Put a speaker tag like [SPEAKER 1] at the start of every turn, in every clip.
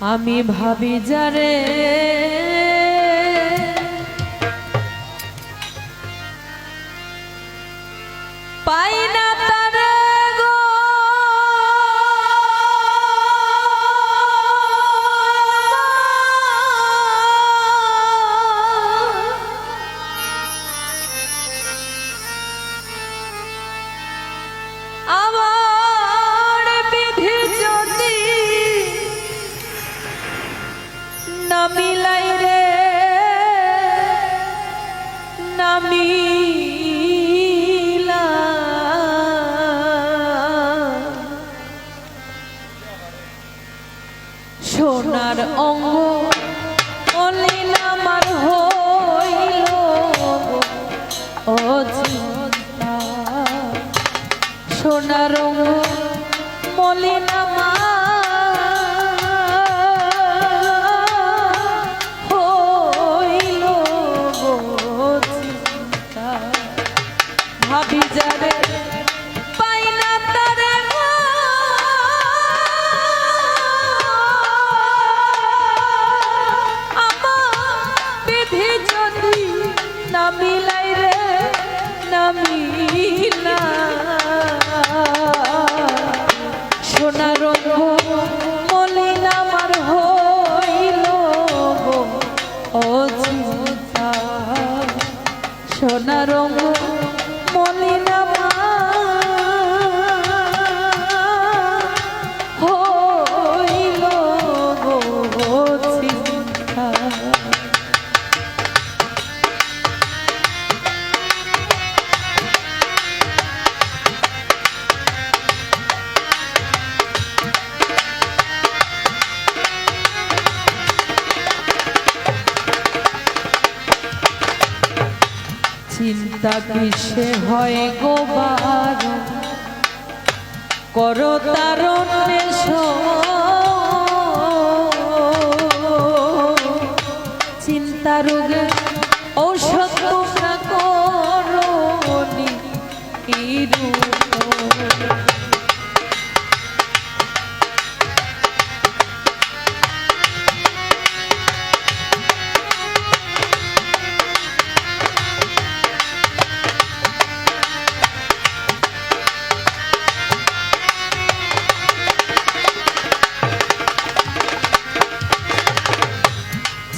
[SPEAKER 1] আমি ভাবি যারে। পাই না আমার না মিলাই রে না মিলা চিন্তা কিসে হয় গোবার করো তার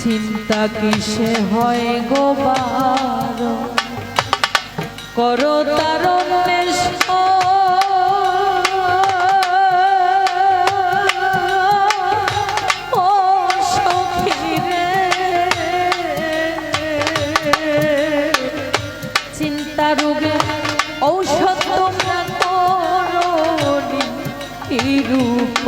[SPEAKER 1] চিন্তা কিসে হয় গোবার করো তার চিন্তা রোগে ঔষধ তোমরা এই রূপ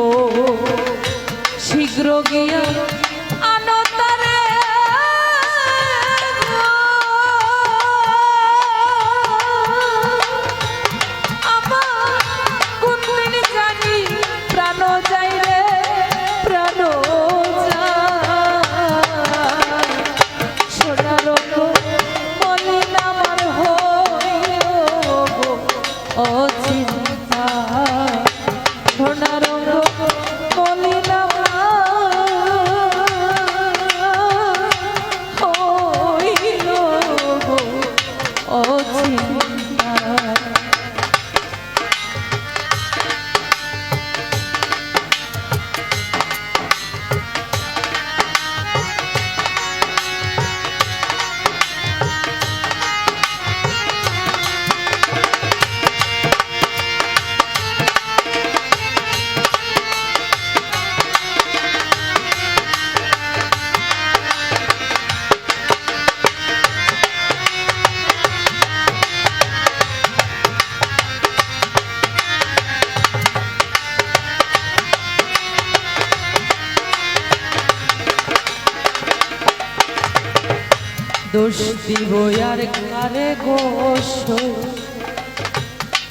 [SPEAKER 1] দোষ দিব আর কারে গোস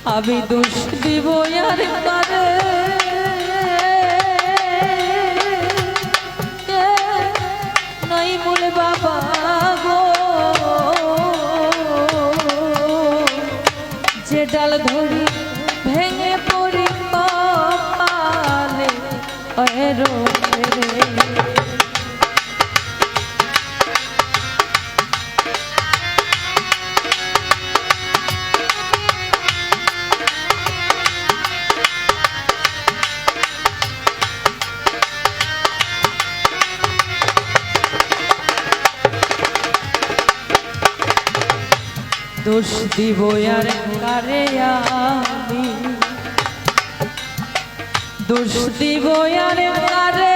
[SPEAKER 1] আমি দোষ দিব আর কারে? নই মূল বাবা গো। যে ডাল ধরি ভেঙে পড়ি কপালে ওরে দোষ দিব আর কারে আমি? দোষ দিব আর কারে?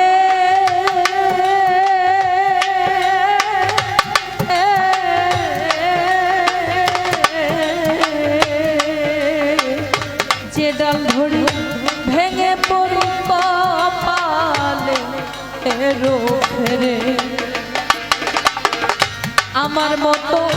[SPEAKER 1] যে ডাল ধরি ভেঙে পড়ি পালে এরো ফেরে আমার মতো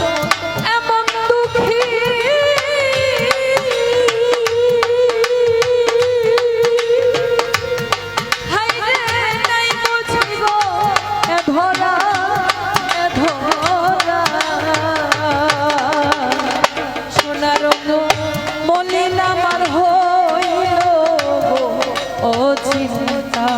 [SPEAKER 1] ও চিন্তা